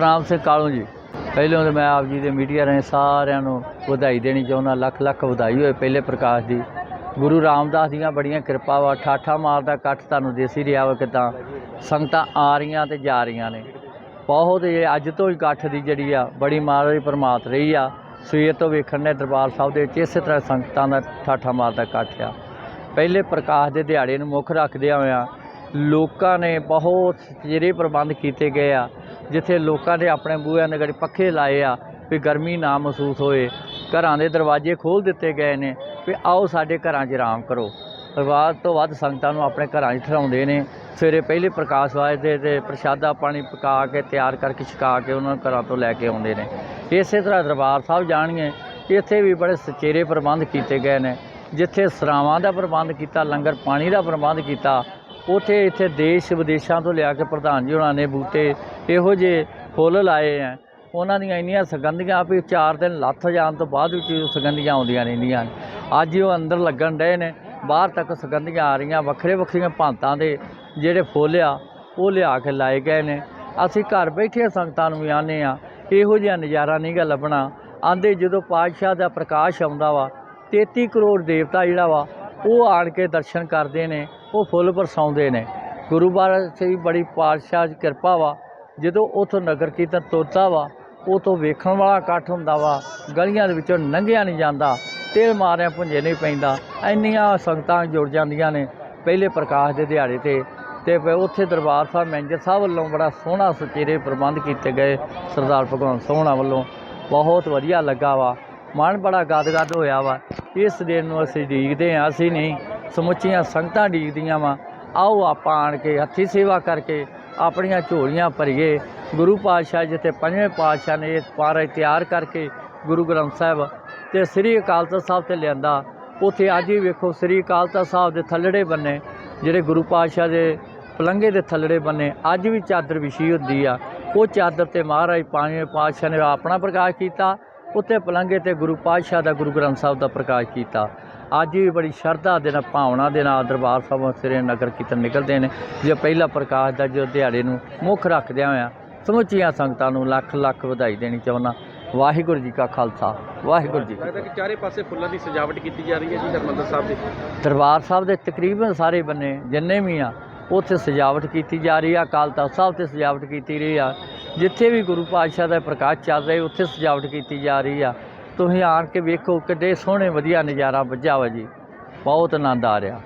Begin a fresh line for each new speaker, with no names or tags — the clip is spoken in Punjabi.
ਰਾਮ ਸਿੰਘ ਕਾਲੂ ਜੀ। ਪਹਿਲਾਂ ਤਾਂ ਮੈਂ ਆਪ ਜੀ ਦੇ ਮੀਡੀਆ ਰਾਹੀਂ ਸਾਰਿਆਂ ਨੂੰ ਵਧਾਈ ਦੇਣੀ ਚਾਹੁੰਦਾ, ਲੱਖ ਲੱਖ ਵਧਾਈ ਹੋਏ ਪਹਿਲੇ ਪ੍ਰਕਾਸ਼ ਦੀ। ਗੁਰੂ ਰਾਮਦਾਸ ਦੀਆਂ ਬੜੀਆਂ ਕਿਰਪਾ ਵਾ ਠਾਠਾ ਮਾਰਦਾ ਇਕੱਠ ਤੁਹਾਨੂੰ ਦੇਸੀ ਰਿਹਾ ਵਾ ਕਿਦਾਂ? ਸੰਗਤਾਂ ਆ ਰਹੀਆਂ ਤੇ ਜਾ ਰਹੀਆਂ ਨੇ। ਬਹੁਤ ਇਹ ਅੱਜ ਤੋਂ ਹੀ ਇਕੱਠ ਦੀ ਜਿਹੜੀ ਆ, ਬੜੀ ਮਹਾਰਾਜ ਪਰਮਾਤ ਰਹੀ ਆ। ਸਵੇਰ ਤੋਂ ਵੇਖਣ ਨੇ ਦਰਬਾਰ ਸਾਹਿਬ ਦੇ ਵਿੱਚ ਇਸੇ ਤਰ੍ਹਾਂ ਸੰਗਤਾਂ ਦਾ ਠਾਠਾ ਮਾਰਦਾ ਇਕੱਠ ਆ। ਪਹਿਲੇ ਪ੍ਰਕਾਸ਼ ਦੇ ਦਿਹਾੜੇ ਨੂੰ ਮੁੱਖ ਰੱਖਦਿਆਂ ਹੋਇਆਂ ਲੋਕਾਂ ਨੇ ਬਹੁਤ ਜਿਹੜੇ ਪ੍ਰਬੰਧ ਕੀਤੇ ਗਏ ਆ। ਜਿੱਥੇ ਲੋਕਾਂ ਦੇ ਆਪਣੇ ਬੂਹਿਆਂ ਦੇ ਗੜੀ ਪੱਖੇ ਲਾਏ ਆ ਵੀ ਗਰਮੀ ਨਾ ਮਹਿਸੂਸ ਹੋਏ। ਘਰਾਂ ਦੇ ਦਰਵਾਜ਼ੇ ਖੋਲ੍ਹ ਦਿੱਤੇ ਗਏ ਨੇ ਵੀ ਆਓ ਸਾਡੇ ਘਰਾਂ 'ਚ ਆਰਾਮ ਕਰੋ। ਵੱਧ ਤੋਂ ਵੱਧ ਸੰਗਤਾਂ ਨੂੰ ਆਪਣੇ ਘਰਾਂ 'ਚ ਠਹਿਰਾਉਂਦੇ ਨੇ। ਸਵੇਰੇ ਪਹਿਲੇ ਪ੍ਰਕਾਸ਼ ਵਾਜਦੇ ਤੇ ਪ੍ਰਸ਼ਾਦਾ ਪਾਣੀ ਪਕਾ ਕੇ, ਤਿਆਰ ਕਰਕੇ ਛਕਾ ਕੇ ਉਹਨਾਂ ਘਰਾਂ ਤੋਂ ਲੈ ਕੇ ਆਉਂਦੇ ਨੇ। ਇਸੇ ਤਰ੍ਹਾਂ ਦਰਬਾਰ ਸਾਹਿਬ ਜਾਣਗੇ, ਇੱਥੇ ਵੀ ਬੜੇ ਸਚੇਰੇ ਪ੍ਰਬੰਧ ਕੀਤੇ ਗਏ ਨੇ। ਜਿੱਥੇ ਸਰਾਵਾਂ ਦਾ ਪ੍ਰਬੰਧ ਕੀਤਾ, ਲੰਗਰ ਪਾਣੀ ਦਾ ਪ੍ਰਬੰਧ ਕੀਤਾ ਉੱਥੇ ਇੱਥੇ ਦੇਸ਼ ਵਿਦੇਸ਼ਾਂ ਤੋਂ ਲਿਆ ਕੇ ਪ੍ਰਧਾਨ ਜੀ ਉਹਨਾਂ ਨੇ ਬੂਟੇ, ਇਹੋ ਜਿਹੇ ਫੁੱਲ ਲਾਏ ਆ। ਉਹਨਾਂ ਦੀਆਂ ਇੰਨੀਆਂ ਸੁਗੰਧੀਆਂ ਵੀ 4 ਦਿਨ ਲੱਥ ਜਾਣ ਤੋਂ ਬਾਅਦ ਵੀ ਸੁਗੰਧੀਆਂ ਆਉਂਦੀਆਂ ਰਹਿੰਦੀਆਂ ਨੇ। ਅੱਜ ਉਹ ਅੰਦਰ ਲੱਗਣ ਡਏ ਨੇ, ਬਾਹਰ ਤੱਕ ਸੁਗੰਧੀਆਂ ਆ ਰਹੀਆਂ, ਵੱਖਰੇ ਵੱਖਰੀਆਂ ਭਾਂਤਾਂ ਦੇ ਜਿਹੜੇ ਫੁੱਲ ਆ, ਉਹ ਲਿਆ ਕੇ ਲਾਏ ਗਏ ਨੇ। ਅਸੀਂ ਘਰ ਬੈਠੇ ਸੰਗਤਾਂ ਨੂੰ ਵੀ ਆਨੇ ਆ ਇਹੋ ਜਿਹਾ ਨਜ਼ਾਰਾ ਨਹੀਂ ਗਾ ਲੱਭਣਾ। ਆਂਦੇ ਜਦੋਂ ਪਾਤਸ਼ਾਹ ਦਾ ਪ੍ਰਕਾਸ਼ ਆਉਂਦਾ ਵਾ 33 ਕਰੋੜ ਦੇਵਤਾ ਜਿਹੜਾ ਵਾ, ਉਹ ਆਣ ਕੇ ਦਰਸ਼ਨ ਕਰਦੇ ਨੇ। ਉਹ ਫੁੱਲ ਬਰਸਾਉਂਦੇ ਨੇ। ਗੁਰੂ ਬਾਰ ਸੇ ਬੜੀ ਪਾਤਸ਼ਾਹ ਦੀ ਕਿਰਪਾ ਵਾ। ਜਦੋਂ ਉਥੋਂ ਨਗਰ ਕੀਰਤਨ ਤੁਰਦਾ ਵਾ ਉਹ ਤੋਂ ਵੇਖਣ ਵਾਲਾ ਇਕੱਠ ਹੁੰਦਾ ਵਾ, ਗਲੀਆਂ ਦੇ ਵਿੱਚੋਂ ਲੰਘਿਆ ਨਹੀਂ ਜਾਂਦਾ, ਤੇਲ ਮਾਰਿਆ ਪੁੰਜੇ ਨਹੀਂ ਪੈਂਦਾ, ਇੰਨੀਆਂ ਸੰਗਤਾਂ ਜੁੜ ਜਾਂਦੀਆਂ ਨੇ ਪਹਿਲੇ ਪ੍ਰਕਾਸ਼ ਦੇ ਦਿਹਾੜੇ ਤੇ। ਤੇ ਉੱਥੇ ਦਰਬਾਰ ਸਾਹਿਬ ਮੈਨੇਜਰ ਸਾਹਿਬ ਵੱਲੋਂ ਬੜਾ ਸੋਹਣਾ ਸੁਚੇਰੇ ਪ੍ਰਬੰਧ ਕੀਤੇ ਗਏ ਸਰਦਾਰ ਭਗਵੰਤ ਸੋਹਣਾ ਵੱਲੋਂ। ਬਹੁਤ ਵਧੀਆ ਲੱਗਾ ਵਾ। ਮਨ ਬੜਾ ਗਦਗਦ ਹੋਇਆ ਵਾ। ਇਸ ਦਿਨ ਨੂੰ ਅਸੀਂ ਡੀਕਦੇ ਹਾਂ, ਅਸੀਂ ਨਹੀਂ। ਸਮੁੱਚੀਆਂ ਸੰਗਤਾਂ ਡੀਕਦੀਆਂ ਵਾ। ਆਓ ਆਪਾਂ ਆਣ ਕੇ ਹੱਥੀ ਸੇਵਾ ਕਰਕੇ ਆਪਣੀਆਂ ਝੋਲੀਆਂ ਭਰੀਏ। ਗੁਰੂ ਪਾਤਸ਼ਾਹ ਜਿੱਥੇ ਪੰਜਵੇਂ ਪਾਤਸ਼ਾਹ ਨੇ ਇਹ ਪਾਰਾ ਤਿਆਰ ਕਰਕੇ ਗੁਰੂ ਗ੍ਰੰਥ ਸਾਹਿਬ ਤੇ ਸ੍ਰੀ ਅਕਾਲ ਤਖਤ ਸਾਹਿਬ ਤੇ ਲਿਆਂਦਾ। ਉੱਥੇ ਅੱਜ ਵੀ ਵੇਖੋ ਸ੍ਰੀ ਅਕਾਲ ਤਖਤ ਸਾਹਿਬ ਦੇ ਥੱਲੜੇ ਬੰਨੇ, ਜਿਹੜੇ ਗੁਰੂ ਪਾਤਸ਼ਾਹ ਦੇ ਪਲੰਘੇ ਦੇ ਥੱਲੜੇ ਬੰਨੇ, ਅੱਜ ਵੀ ਚਾਦਰ ਵਿਛੀ ਹੁੰਦੀ ਆ। ਉਹ ਚਾਦਰ ਤੇ ਮਹਾਰਾਜ ਪੰਜਵੇਂ ਪਾਤਸ਼ਾਹ ਨੇ ਆਪਣਾ ਪ੍ਰਕਾਸ਼ ਕੀਤਾ ਉੱਤੇ ਪਲੰਘੇ ਤੇ ਗੁਰੂ ਪਾਤਸ਼ਾਹ ਦਾ ਗੁਰੂ ਗ੍ਰੰਥ ਸਾਹਿਬ ਦਾ ਪ੍ਰਕਾਸ਼ ਕੀਤਾ। ਅੱਜ ਵੀ ਬੜੀ ਸ਼ਰਧਾ ਦੇ ਨਾਲ ਭਾਵਨਾ ਦੇ ਨਾਲ ਦਰਬਾਰ ਸਾਹਿਬੋਂ ਸਿਰੇ ਨਗਰ ਕੀਰਤਨ ਨਿਕਲਦੇ ਨੇ ਜੇ ਪਹਿਲਾ ਪ੍ਰਕਾਸ਼ ਦਾ ਜੋ ਦਿਹਾੜੇ ਨੂੰ ਮੁੱਖ ਰੱਖਦਿਆਂ ਹੋਇਆਂ ਸਮੁੱਚੀਆਂ ਸੰਗਤਾਂ ਨੂੰ ਲੱਖ ਲੱਖ ਵਧਾਈ ਦੇਣੀ ਚਾਹੁੰਦਾ। ਵਾਹਿਗੁਰੂ ਜੀ ਕਾ ਖਾਲਸਾ ਵਾਹਿਗੁਰੂ ਜੀ ਕੀ
ਲੱਗਦਾ ਕਿ ਚਾਰੇ ਪਾਸੇ ਫੁੱਲਾਂ ਦੀ ਸਜਾਵਟ ਕੀਤੀ ਜਾ ਰਹੀ ਹੈ ਜੀ ਹਰਮੰਦਰ ਸਾਹਿਬ ਦੇ।
ਦਰਬਾਰ ਸਾਹਿਬ ਦੇ ਤਕਰੀਬਨ ਸਾਰੇ ਬੰਨੇ ਜਿੰਨੇ ਵੀ ਆ ਉੱਥੇ ਸਜਾਵਟ ਕੀਤੀ ਜਾ ਰਹੀ ਆ ਅਕਾਲ ਤਖਤ ਸਾਹਿਬ ਤੇ ਸਜਾਵਟ ਕੀਤੀ ਰਹੀ ਆ। ਜਿੱਥੇ ਵੀ ਗੁਰੂ ਪਾਤਸ਼ਾਹ ਦਾ ਪ੍ਰਕਾਸ਼ ਚੱਲ ਰਿਹਾ ਉੱਥੇ ਸਜਾਵਟ ਕੀਤੀ ਜਾ ਰਹੀ ਆ। ਤੁਸੀਂ ਆਣ ਕੇ ਵੇਖੋ ਕਿੱਡੇ ਸੋਹਣੇ, ਵਧੀਆ ਨਜ਼ਾਰਾ ਵੱਜਾ ਵਾ ਜੀ। ਬਹੁਤ ਆਨੰਦ ਆ ਰਿਹਾ।